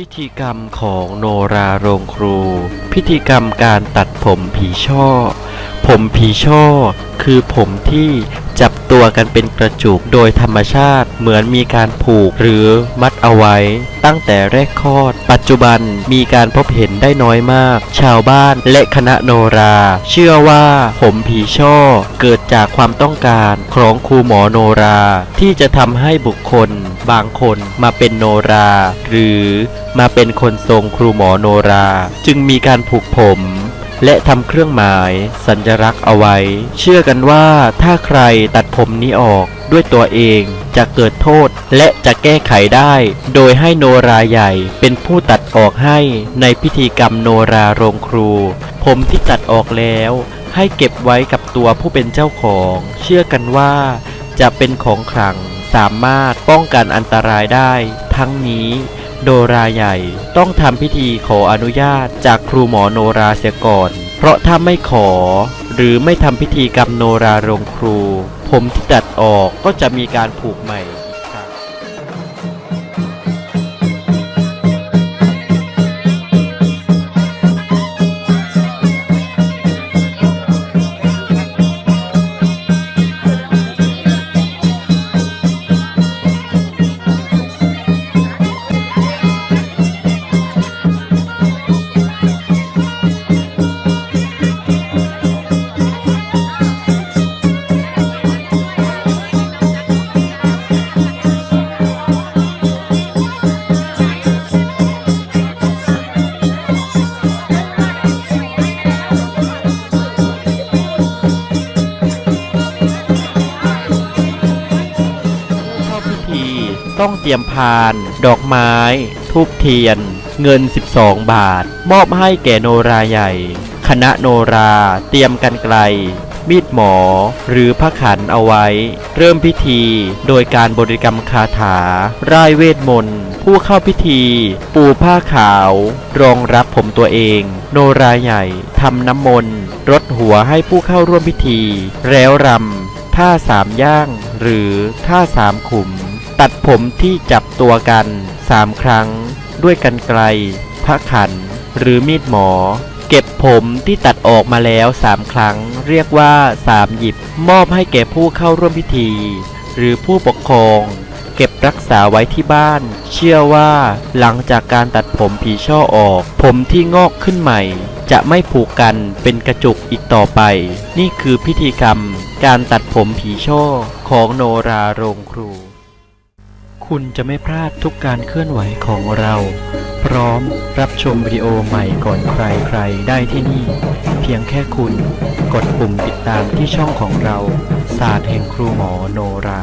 พิธีกรรมของโนราโรงครู พิธีกรรมการตัดผมผีช่อ ผมผีช่อ คือผมที่ จับตัวกันเป็นกระจุกโดยธรรมชาติเหมือนมีการผูกหรือมัดเอาไว้ ตั้งแต่แรกคลอด ปัจจุบันมีการพบเห็นได้น้อยมาก ชาวบ้านและคณะโนรา เชื่อว่าผมผีช่อเกิดจากความต้องการของครูหมอโนรา ที่จะทำให้บุคคล บางคนมาเป็นโนรา หรือมาเป็นคนทรงครูหมอโนรา จึงมีการผูกผม และทำเครื่องหมายสัญลักษณ์เอาไว้ เชื่อกันว่าถ้าใครตัดผมนี้ออกด้วยตัวเองจะเกิดโทษและจะแก้ไขได้ โดยให้โนราใหญ่เป็นผู้ตัดออกให้ในพิธีกรรมโนราโรงครู ผมที่ตัดออกแล้ว ให้เก็บไว้กับตัวผู้เป็นเจ้าของ เชื่อกันว่า จะเป็นของขลังสามารถป้องกันอันตรายได้ ทั้งนี้ โนราใหญ่ ต้องทำพิธีขออนุญาตจากครูหมอโนราเสียก่อน เพราะถ้าไม่ขอ หรือไม่ทำพิธีกรรมโนราโรงครู ผมที่ตัดออกก็จะมีการผูกใหม่ ต้องเตรียมพาน ดอกไม้ ทูบเทียน เงิน 12 บาท มอบให้แก่โนราใหญ่ คณะโนราเตรียมกันไกล มีดหมอ หรือพระขันเอาไว้ เริ่มพิธีโดยการบริกรรมคาถาร่ายเวทมนต์ผู้เข้าพิธี ปูผ้าขาว รองรับผมตัวเอง โนราใหญ่ทำน้ำมนต์รดหัวให้ผู้เข้าร่วมพิธี แล้วรำท่าสามย่าง หรือท่าสามขุม ตัดผมที่จับตัวกันสามครั้ง ด้วยกันไกล พระขัน หรือมีดหมอ เก็บผมที่ตัดออกมาแล้วสามครั้ง เรียกว่าสามหยิบ มอบให้แก่ผู้เข้าร่วมพิธี หรือผู้ปกครอง เก็บรักษาไว้ที่บ้าน เชื่อว่าหลังจากการตัดผมผีช่อออก ผมที่งอกขึ้นใหม่ จะไม่ผูกกันเป็นกระจุกอีกต่อไป นี่คือพิธีกรรม การตัดผมผีช่อของโนราโรงครู คุณจะไม่พลาดทุกการเคลื่อนไหวของเรา พร้อมรับชมวิดีโอใหม่ก่อนใครใครๆได้ที่นี่ เพียงแค่คุณ กดปุ่มติดตามที่ช่องของเรา ศาสตร์แห่งครูหมอโนรา